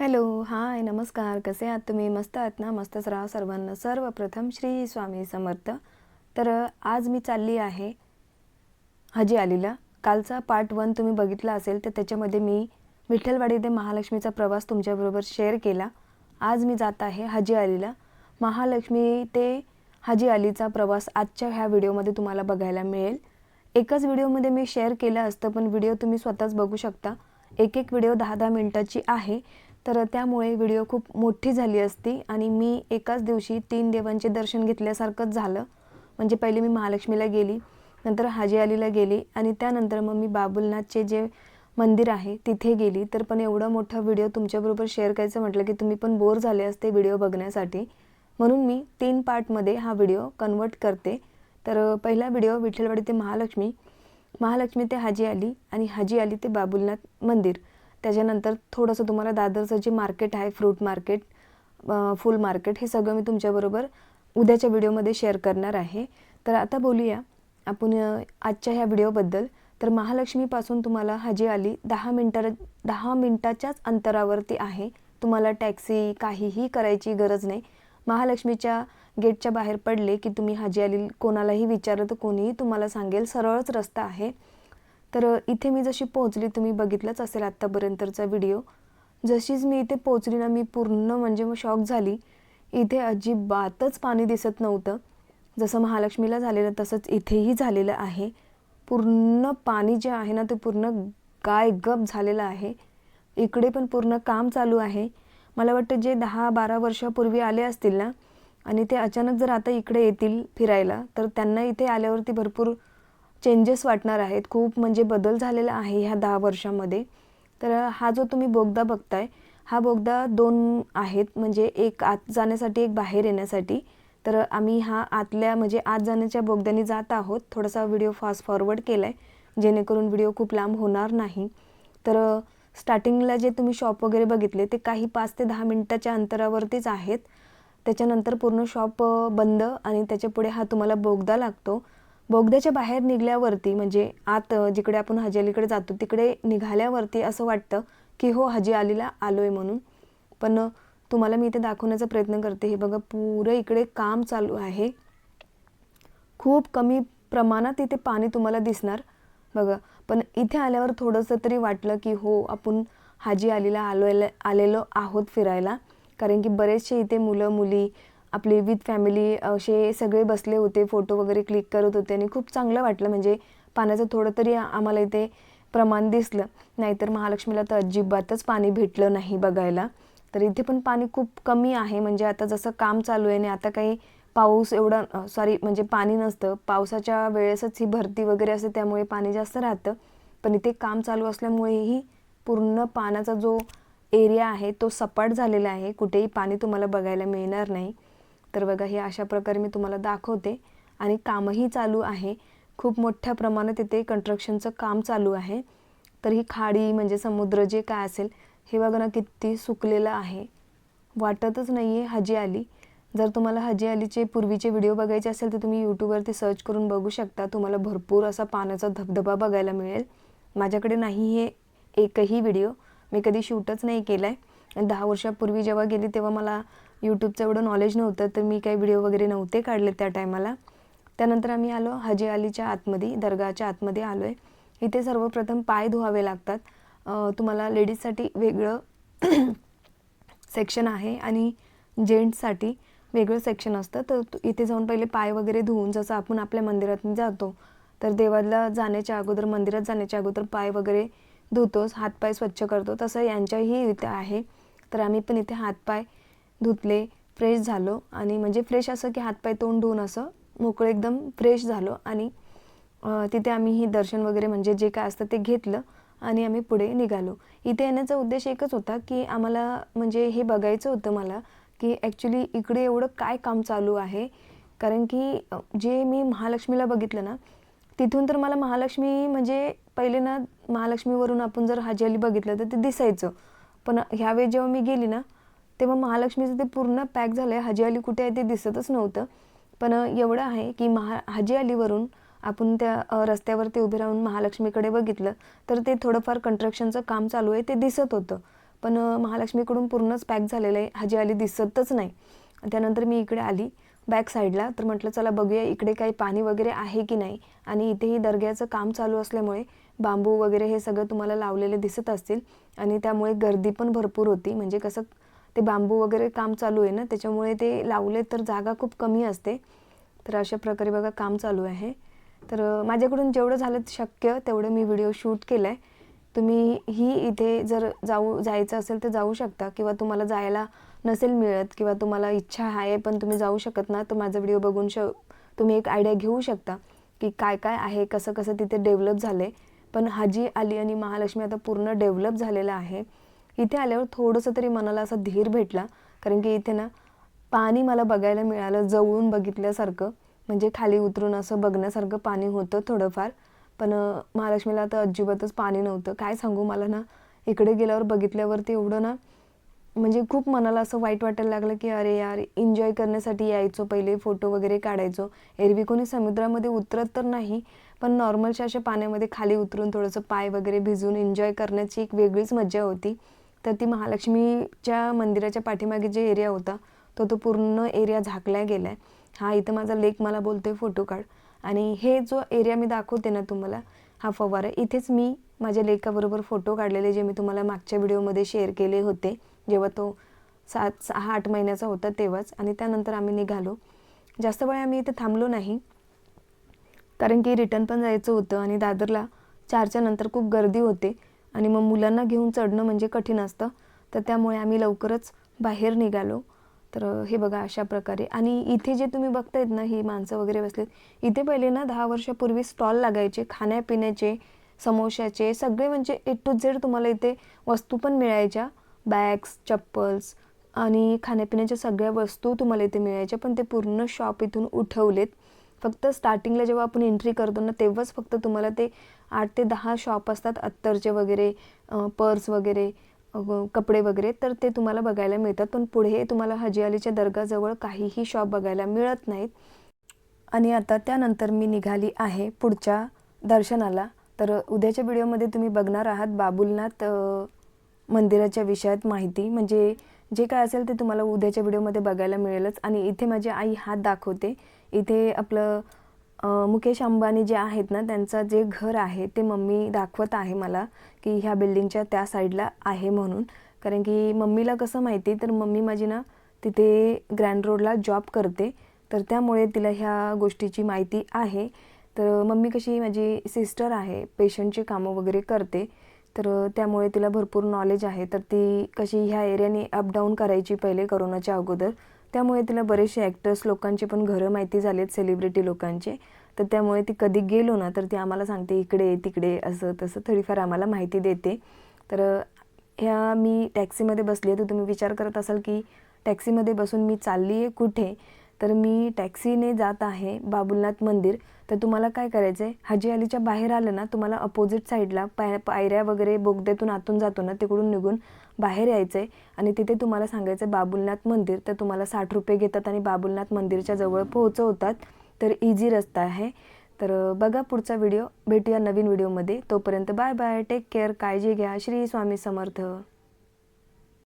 Hello hi नमस्कार. कसे आहात तुम्ही? मस्त आहात ना? मस्तच राहा सर्वांना. सर्वप्रथम श्री स्वामी समर्थ. तर आज मी चालली आहे हजी आलीला कालचा पार्ट वन तुम्ही बघितला असेल तर त्याच्यामध्ये मी विठ्ठलवाडी ते महालक्ष्मीचा प्रवास तुमच्याबरोबर शेअर केला. आज मी जात आहे हजी अलीला महालक्ष्मी ते हजी अलीचा प्रवास आजच्या ह्या व्हिडिओमध्ये तुम्हाला बघायला मिळेल. एकच व्हिडिओमध्ये मी शेअर केलं असतं पण व्हिडिओ तुम्ही स्वतःच बघू शकता. एक एक व्हिडिओ दहा दहा मिनटाची आहे. तर त्यामुळे व्हिडिओ खूप मोठी झाली असती आणि मी एकाच दिवशी तीन देवांचे दर्शन घेतल्यासारखंच झालं. म्हणजे पहिले मी महालक्ष्मीला गेली नंतर हाजी अलीला गेली आणि त्यानंतर मग मी बाबुलनाथचे जे मंदिर आहे तिथे गेली. तर पण एवढा मोठा व्हिडिओ तुमच्याबरोबर शेअर करायचं म्हटलं की तुम्ही पण बोर झाले असते व्हिडिओ बघण्यासाठी. म्हणून मी तीन पार्टमध्ये हा व्हिडिओ कन्वर्ट करते. तर पहिला व्हिडिओ विठ्ठलवाडी ते महालक्ष्मी महालक्ष्मी ते हाजी आली आणि हाजी आली ते बाबुलनाथ मंदिर. त्याच्यानंतर थोडंसं तुम्हाला दादरचं जे मार्केट आहे फ्रूट मार्केट फुल मार्केट हे सगळं मी तुमच्याबरोबर उद्याच्या व्हिडिओमध्ये शेअर करणार आहे. तर आता बोलूया आपण आजच्या ह्या व्हिडिओबद्दल. तर महालक्ष्मीपासून तुम्हाला हाजी आली दहा मिनटा दहा मिनटाच्याच अंतरावरती आहे. तुम्हाला टॅक्सी काहीही करायची गरज नाही. महालक्ष्मीच्या गेटच्या बाहेर पडले की तुम्ही हाजी आली कोणालाही विचारलं तर कोणीही तुम्हाला सांगेल सरळच रस्ता आहे. तर इथे मी जशी पोहोचली तुम्ही बघितलंच असेल आत्तापर्यंतचा व्हिडिओ. जशीच मी इथे पोहोचली ना मी पूर्ण म्हणजे मग शॉक झाली. इथे अजिबातच पाणी दिसत नव्हतं. जसं महालक्ष्मीला झालेलं तसंच इथेही झालेलं आहे. पूर्ण पाणी जे आहे ना ते पूर्ण गायगप झालेलं आहे. इकडे पण पूर्ण काम चालू आहे. मला वाटतं जे दहा बारा वर्षापूर्वी आले असतील ना आणि ते अचानक जर आता इकडे येतील फिरायला तर त्यांना इथे आल्यावरती भरपूर चेंजेस वाटणार आहेत. खूप म्हणजे बदल झालेला आहे ह्या दहा वर्षामध्ये. तर हा जो तुम्ही बोगदा बघताय हा बोगदा दोन आहेत. म्हणजे एक आत जाण्यासाठी एक बाहेर येण्यासाठी. तर आम्ही हा आतल्या म्हणजे आत जाण्याच्या बोगद्याने जात आहोत. थोडासा व्हिडिओ फास्ट फॉरवर्ड केला आहे जेणेकरून व्हिडिओ खूप लांब होणार नाही. तर स्टार्टिंगला जे तुम्ही शॉप वगैरे बघितले ते काही पाच ते दहा मिनटाच्या अंतरावरतीच आहेत. त्याच्यानंतर पूर्ण शॉप बंद आणि त्याच्या पुढे हा तुम्हाला बोगदा लागतो. बोगद्याच्या बाहेर निघल्यावरती म्हणजे आत जिकडे आपण हजी अलीकडे जातो तिकडे निघाल्यावरती असं वाटतं की हो हजी अलीला आलो आहे म्हणून. पण तुम्हाला मी इथे दाखवण्याचा प्रयत्न करते. हे बघा पुरं इकडे काम चालू आहे. खूप कमी प्रमाणात इथे पाणी तुम्हाला दिसणार. बघा पण इथे आल्यावर थोडंसं तरी वाटलं की हो आपण हाजी अलीला आलो आलेलो आहोत फिरायला. कारण की बरेचसे इथे मुलं मुली आपली विथ फॅमिली असे सगळे बसले होते फोटो वगैरे क्लिक करत होते आणि खूप चांगलं वाटलं. म्हणजे पाण्याचं थोडं तरी आम्हाला इथे प्रमाण दिसलं. नाहीतर महालक्ष्मीला तर अजिबातच पाणी भेटलं नाही बघायला. तर इथे पण पाणी खूप कमी आहे. म्हणजे आता जसं काम चालू आहे आणि आता काही पाऊस एवढा सॉरी म्हणजे पाणी नसतं. पावसाच्या वेळेसच ही भरती वगैरे असते त्यामुळे पाणी जास्त राहतं. पण इथे काम चालू असल्यामुळेही पूर्ण पाण्याचा जो एरिया आहे तो सपाट झालेला आहे. कुठेही पाणी तुम्हाला बघायला मिळणार नाही. तर बघा हे अशा प्रकारे मी तुम्हाला दाखवते. आणि कामही चालू आहे. खूप मोठ्या प्रमाणात इथे कंस्ट्रक्शनचं काम चालू आहे. तर ही खाडी म्हणजे समुद्र जे काय असेल हे बघा ना किती सुकलेलं आहे. वाटतच नाही आहे हजी आली. जर तुम्हाला हजी अलीचे पूर्वीचे व्हिडिओ बघायचे असेल तर तुम्ही यूट्यूबवरती सर्च करून बघू शकता. तुम्हाला भरपूर असा पाण्याचा धबधबा बघायला मिळेल. माझ्याकडे नाही हे एकही व्हिडिओ. मी कधी शूटच नाही केला आहे आणि दहा वर्षापूर्वी जेव्हा गेली तेव्हा मला यूट्यूबचं एवढं नॉलेज नव्हतं तर मी काही व्हिडिओ वगैरे नव्हते काढले त्या टायमाला त्यानंतर आम्ही आलो हजी अलीच्या आतमध्ये दर्गाच्या आतमध्ये आलो आहे इथे सर्वप्रथम पाय धुवावे लागतात. तुम्हाला लेडीजसाठी वेगळं सेक्शन आहे आणि जेंट्ससाठी वेगळं सेक्शन असतं. तर इथे जाऊन पहिले पाय वगैरे धुवून जसं आपण आपल्या मंदिरात जातो तर देवाला जाण्याच्या अगोदर मंदिरात जाण्याच्या अगोदर पाय वगैरे धुतोच हातपाय स्वच्छ करतो तसं यांच्याही इथे आहे. तर आम्ही पण इथे हातपाय धुतले फ्रेश झालो आणि म्हणजे फ्रेश असं की हातपाय तोंड धुवून असं मोकळं एकदम फ्रेश झालो आणि तिथे आम्ही हे दर्शन वगैरे म्हणजे जे काय असतं ते घेतलं आणि आम्ही पुढे निघालो. इथे येण्याचा उद्देश एकच होता की आम्हाला म्हणजे हे बघायचं होतं मला की ॲक्च्युली इकडे एवढं काय काम चालू आहे? कारण की जे मी महालक्ष्मीला बघितलं ना तिथून तर मला महालक्ष्मी म्हणजे पहिले ना महालक्ष्मीवरून आपण जर हाजी अली बघितलं तर ते दिसायचं. पण ह्यावेळी जेव्हा मी गेली ना तेव्हा महालक्ष्मीचं ते पूर्ण पॅक झालं आहे हाजी अली कुठे आहे ते दिसतच नव्हतं. पण एवढं आहे की महा हाजी अलीवरून आपण त्या रस्त्यावरती उभे राहून महालक्ष्मीकडे बघितलं तर ते थोडंफार कंट्रक्शनचं काम चालू आहे ते दिसत होतं. पण महालक्ष्मीकडून पूर्णच पॅक झालेलं आहे. हाजी अली दिसतच नाही. त्यानंतर मी इकडे आली बॅक साईडला तर म्हटलं चला बघूया इकडे काही पाणी वगैरे आहे की नाही? आणि इथेही दर्ग्याचं काम चालू असल्यामुळे बांबू वगैरे हे सगळं तुम्हाला लावलेले दिसत असतील. आणि त्यामुळे गर्दी पण भरपूर होती. म्हणजे कसं ते बांबू वगैरे काम चालू आहे ना त्याच्यामुळे ते लावले तर जागा खूप कमी असते. तर अशा प्रकारे बघा काम चालू आहे. तर माझ्याकडून जेवढं झालं शक्य तेवढं मी व्हिडिओ शूट केला आहे तुम्ही ही इथे जर जाऊ जायचं असेल तर जाऊ शकता किंवा तुम्हाला जायला नसेल मिळत किंवा तुम्हाला इच्छा आहे पण तुम्ही जाऊ शकत ना तर माझा व्हिडिओ बघून श तुम्ही एक आयडिया घेऊ शकता की काय काय आहे कसं कसं तिथे डेव्हलप झालं आहे पण हाजी आली आणि महालक्ष्मी आता पूर्ण डेव्हलप झालेलं आहे. इथे आल्यावर थोडंसं तरी मनाला असा धीर भेटला. कारण की इथे ना पाणी मला बघायला मिळालं जवळून बघितल्यासारखं. म्हणजे खाली उतरून असं बघण्यासारखं पाणी होतं थोडंफार. पण महालक्ष्मीला तर अजिबातच पाणी नव्हतं. काय सांगू मला ना इकडे गेल्यावर बघितल्यावरती एवढं ना म्हणजे खूप मनाला असं वाईट वाटायला लागलं की अरे यार एन्जॉय करण्यासाठी यायचो पहिले फोटो वगैरे काढायचो. एरवी कोणी समुद्रामध्ये उतरत तर नाही पण नॉर्मलच्या अशा पाण्यामध्ये खाली उतरून थोडंसं पाय वगैरे भिजून एन्जॉय करण्याची एक वेगळीच मजा होती. तर ती महालक्ष्मीच्या मंदिराच्या पाठीमागे जे एरिया होता तो तो पूर्ण एरिया झाकला गेला आहे हा इथं माझा लेक मला बोलतोय फोटो काढ. आणि हे जो एरिया मी दाखवते ना तुम्हाला हा फवारा इथेच मी माझ्या लेकाबरोबर फोटो काढलेले जे मी तुम्हाला मागच्या व्हिडिओमध्ये शेअर केले होते. जेव्हा तो सात सहा आठ महिन्याचा होता तेव्हाच. आणि त्यानंतर आम्ही निघालो. जास्त वेळ आम्ही इथे थांबलो नाही. कारण की रिटर्न पण जायचं होतं आणि दादरला चारच्या नंतर खूप गर्दी होते. आणि मग मुलांना घेऊन चढणं म्हणजे कठीण असतं. तर त्यामुळे आम्ही लवकरच बाहेर निघालो. तर हे बघा अशा प्रकारे. आणि इथे जे तुम्ही बघतायत ना ही माणसं वगैरे बसलेत इथे पहिले ना दहा वर्षापूर्वी स्टॉल लागायचे खाण्यापिण्याचे समोश्याचे सगळे म्हणजे ए टू झेड तुम्हाला इथे वस्तू पण मिळायच्या. बॅग्स चप्पल्स आणि खाण्यापिण्याच्या सगळ्या वस्तू तुम्हाला इथे मिळायच्या. पण ते पूर्ण शॉप इथून उठवलेत. फक्त स्टार्टिंगला जेव्हा आपण एंट्री करतो ना तेव्हाच फक्त तुम्हाला ते आठ ते दहा शॉप असतात. अत्तरचे वगैरे पर्स वगैरे कपडे वगैरे तर ते तुम्हाला बघायला मिळतात. पण पुढे तुम्हाला हजी अलीच्या दर्गाजवळ काहीही शॉप बघायला मिळत नाहीत. आणि आता त्यानंतर मी निघाली आहे पुढच्या दर्शनाला. तर उद्याच्या व्हिडिओमध्ये तुम्ही बघणार आहात बाबुलनाथ मंदिराच्या विषयात माहिती. म्हणजे जे काय असेल ते तुम्हाला उद्याच्या व्हिडिओमध्ये बघायला मिळेलच. आणि इथे माझी आई हात दाखवते. इथे आपलं मुकेश अंबानी जे आहेत ना त्यांचं जे घर आहे ते मम्मी दाखवत आहे मला की ह्या बिल्डिंगच्या त्या साईडला आहे म्हणून. कारण की मम्मीला कसं माहिती तर मम्मी माझी ना तिथे ग्रँड रोडला जॉब करते. तर त्यामुळे तिला ह्या गोष्टीची माहिती आहे. तर मम्मी कशी माझी सिस्टर आहे पेशंटची कामं वगैरे करते. तर त्यामुळे तिला भरपूर नॉलेज आहे. तर ती कशी ह्या एरियाने अपडाऊन करायची पहिले करोनाच्या अगोदर. त्यामुळे तिला बरेचसे ॲक्टर्स लोकांचे पण घरं माहिती झालेत सेलिब्रिटी लोकांचे. तर त्यामुळे ती कधी गेलो ना तर ती आम्हाला सांगते इकडे तिकडे असं तसं थोडीफार आम्हाला माहिती देते. तर ह्या मी टॅक्सीमध्ये बसली आहे तर तुम्ही विचार करत असाल की टॅक्सीमध्ये बसून मी चालली आहे कुठे? तर मी टॅक्सीने जात आहे बाबुलनाथ मंदिर. तर तुम्हाला काय करायचं आहे हाजी अलीच्या बाहेर आलं ना तुम्हाला अपोजिट साईडला पाय पायऱ्या वगैरे बोगद्यातून आतून जातो ना तिकडून निघून बाहेर यायचं आहे आणि तिथे तुम्हाला सांगायचं आहे बाबुलनाथ मंदिर तर तुम्हाला साठ रुपये घेतात आणि बाबुलनाथ मंदिरच्या जवळ पोहोचवतात. तर इझी रस्ता आहे. तर बघा पुढचा व्हिडिओ भेटूया नवीन व्हिडिओमध्ये तोपर्यंत बाय बाय टेक केअर काळजी घ्या. श्री स्वामी समर्थ.